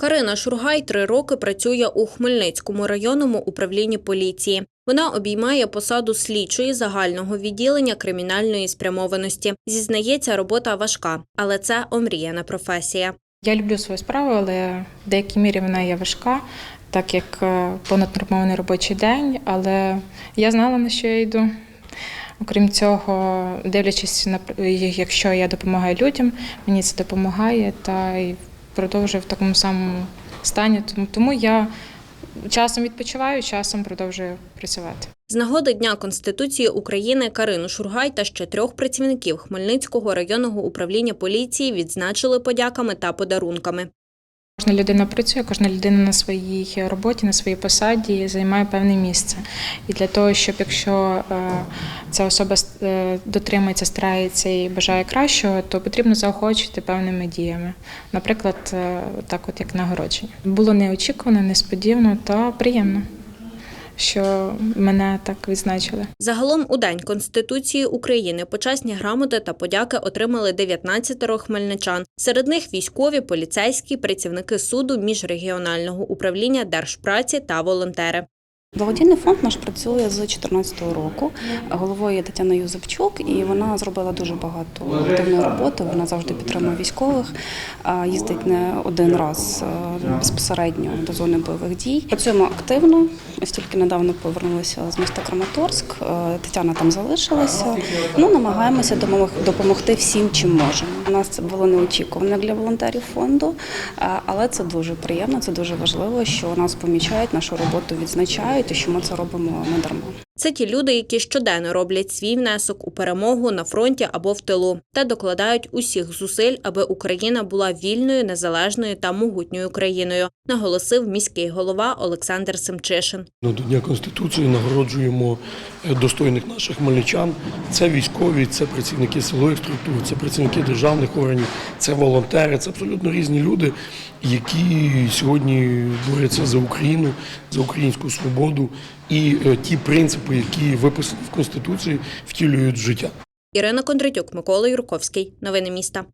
Карина Шургай три роки працює у Хмельницькому районному управлінні поліції. Вона обіймає посаду слідчої загального відділення кримінальної спрямованості. Зізнається, робота важка, але це омріяна професія. Я люблю свою справу, але в деякій мірі вона є важка, так як е, понаднормований робочий день, але я знала, на що я йду. Окрім цього, дивлячись на якщо я допомагаю людям, мені це допомагає та й продовжую в такому самому стані. Тому я часом відпочиваю, часом продовжую працювати. З нагоди Дня Конституції України Карину Шургай та ще трьох працівників Хмельницького районного управління поліції відзначили подяками та подарунками. Кожна людина працює, кожна людина на своїй роботі, на своїй посаді займає певне місце. І для того, щоб якщо е, ця особа е, дотримується, старається і бажає кращого, то потрібно заохочувати певними діями. Наприклад, е, так от як нагородження. Було неочікувано, несподівано та приємно, що мене так відзначили. Загалом у День Конституції України почесні грамоти та подяки отримали 19 хмельничан. Серед них військові, поліцейські, працівники суду, міжрегіонального управління держпраці та волонтери. Благодійний фонд наш працює з 2014 року. Головою є Тетяна Юзепчук, і вона зробила дуже багато активної роботи. Вона завжди підтримує військових, їздить не один раз е, безпосередньо до зони бойових дій. Працюємо активно. Ось тільки недавно повернулися з міста Краматорськ. Е, Тетяна там залишилася. Ну намагаємося допомогти всім, чим можемо. У нас це було неочікувано для волонтерів фонду, але це дуже приємно, це дуже важливо, що нас помічають, нашу роботу відзначають і що ми це робимо не дарма. Це ті люди, які щоденно роблять свій внесок у перемогу на фронті або в тилу, та докладають усіх зусиль, аби Україна була вільною, незалежною та могутньою країною, наголосив міський голова Олександр Семчишин. Ну, До Дня Конституції нагороджуємо е, достойних наших хмельничан. Це військові, це працівники силових структур, це працівники державних органів, це волонтери, це абсолютно різні люди, які сьогодні борються за Україну, за українську свободу і е, ті принципи, які виписані в Конституції, втілюють в життя. Ірина Кондратюк, Микола Юрковський. Новини міста.